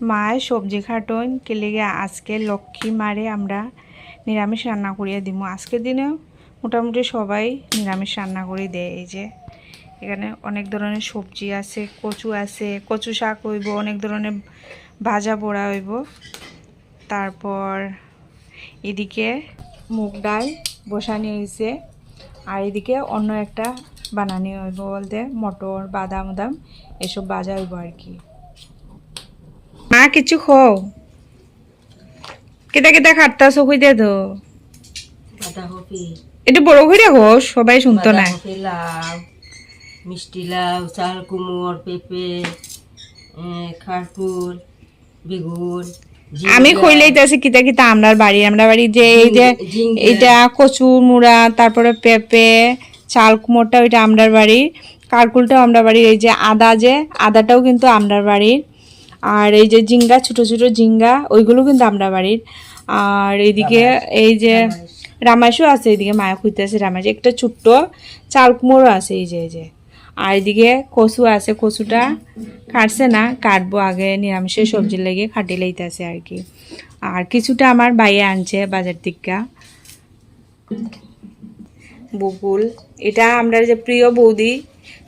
মায় সবজি খাটন কেলেগে আজকে লক্ষ্মী মারে আমরা নিরামিষ রান্না করিয়ে দিব আজকের দিনে মোটামুটি সবাই নিরামিষ রান্না করে দেয় এই যে। এখানে অনেক ধরনের সবজি আছে, কচু আছে, কচু শাক হইব, অনেক ধরনের ভাজা পোড়া হইব। তারপর এদিকে মুগ ডাল বসানি হয়েছে আর এদিকে অন্য একটা বানানি হইব বলতে মটর, বাদাম, উদাম, এসব বাজা হইব আর কি। মা কিছু খাও কেটা কেটা খাটতাছ কই দে তো। একটু বড় করে হো সবাই শুনতো না। লাউ মিষ্টি লাউ চাল কুমড় পেঁপে খারকুল বেগুন আমি কইলেইতাছি কিতা কিতা আমরার বাড়ি আমরা বাড়ি যে এই যে এটা কচু মুড়া তারপরে পেঁপে চাল কুমড়টা ওইটা আমরার বাড়ির কারকুলটাও আমরা বাড়ির এই যে আদা যে আদাটাও কিন্তু আমরার বাড়ির। আর এই যে জিঙ্গা ছোট ছোট জিঙ্গা ওইগুলো কিন্তু আমরা বাড়ির। আর এইদিকে এই যে রামাইশও আছে এইদিকে মায়া খুঁজতেছে রামাইশ একটা ছোট্ট চাল কুমড়ো আছে এই যে এই যে। আর এদিকে কচু আছে কচুটা কাটছে না কাটবো আগে নিরামিষের সবজি লেগে খাটি লইতেছে আর কি। আর কিছুটা আমার বাইরে আনছে বাজার থেকে বকুল এটা আমরা যে প্রিয় বৌদি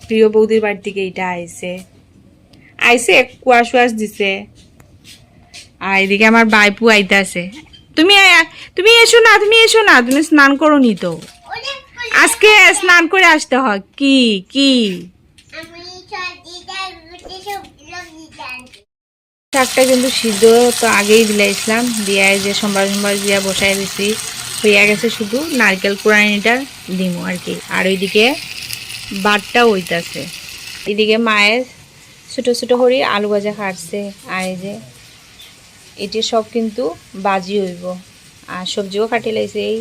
প্রিয় বৌদির বাড়ি থেকে এটা আইছে। আইছে কুয়াশ কুয়াশ দিছে। আর এদিকে আমার বাইপু আইতাছে। তুমি তুমি এসো না, তুমি এসো না, তুমি স্নান করো নি তো। আজকে স্নান করে আসতে হয়। কি কি? শাকটা কিন্তু সিদ্ধ, তো আগেই দিলাইছিলাম দিয়ে যে সোমবার সোমবার দিয়া বসাই দিছি। হইয়া গেছে শুধু নারকেল কুড়ানিটা দিমু আর কি। আর ওইদিকে বাটটা ওইতাছে এদিকে মায়ের ছোট ছোট হরি আলু ভাজা কাটছে আর এই যে, এটি সব কিন্তু বাজি হইব। আর সবজিও কাটি লাইছে এই।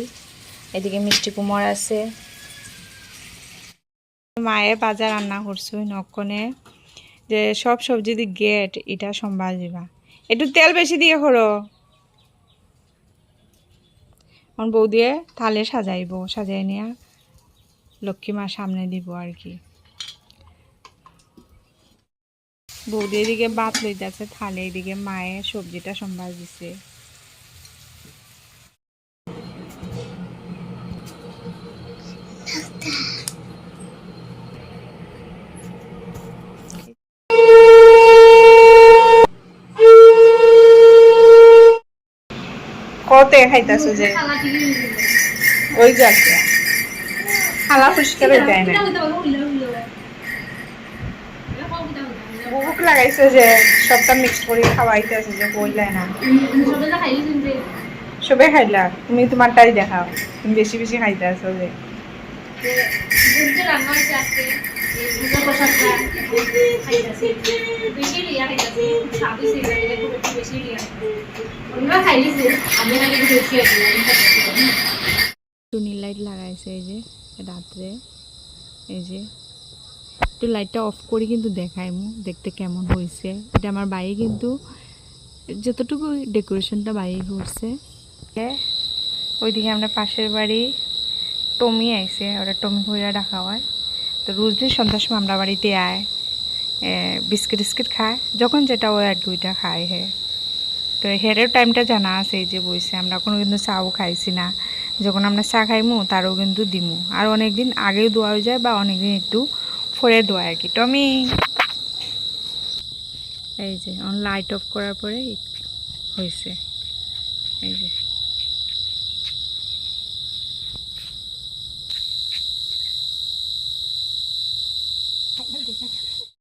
এদিকে মিষ্টি কুমড় আছে। মায়ের বাজার রান্না করছ নক্ষণে যে সব সবজি দি গেট, এটা সম্ভাল দিবা। একটু তেল বেশি দিয়ে করো। আমার বউ দিয়ে থালে সাজাইব, সাজাই নিয়ে লক্ষ্মী মা সামনে দিব আর কি। বৌদি এদিকে ভাত লইতেছে, থালে এদিকে মায়ের সবজিটা সম্ভাল দিছে। কত খাইতেছো যে? ওই যাচ্ছে খালা হয়ে যায় না বুক লাগাইছে যে সবটা মিক্স করে খাওয়াইতে আছে, যে বললে না। সবে খাইলা? তুমি তোমার তাই দেখাও। তুমি বেশি বেশি খাইতে আছো যে। টুনি লাইট লাগাইছে এই যে রাত্রে এই যে একটু লাইটটা অফ করে কিন্তু দেখাই মু দেখতে কেমন হয়েছে এটা আমার বাইরে কিন্তু যতটুকু ডেকোরেশনটা বাইরে করছে। ওইদিকে আমরা পাশের বাড়ি টমি আইছে, ওরা টমি কইরা ডাকা হয়। তো রোজ দিন সন্ধ্যার সময় আমরা বাড়িতে আয় বিস্কিট টিস্কিট খায়। যখন যেটা ওই আর কি ওইটা খায় হে। তো হেরের টাইমটা জানা আছে এই যে বইছে, আমরা কোনো কিন্তু চাও খাইছি না। যখন আমরা চা খাইমু, তারও কিন্তু দিমু। আর অনেক দিন আগেও দোয়া হয়ে যায় বা অনেক দিন একটু পরে দেওয়া আর কি টমি! এই যে লাইট অফ করার পরে হয়েছে এই যে।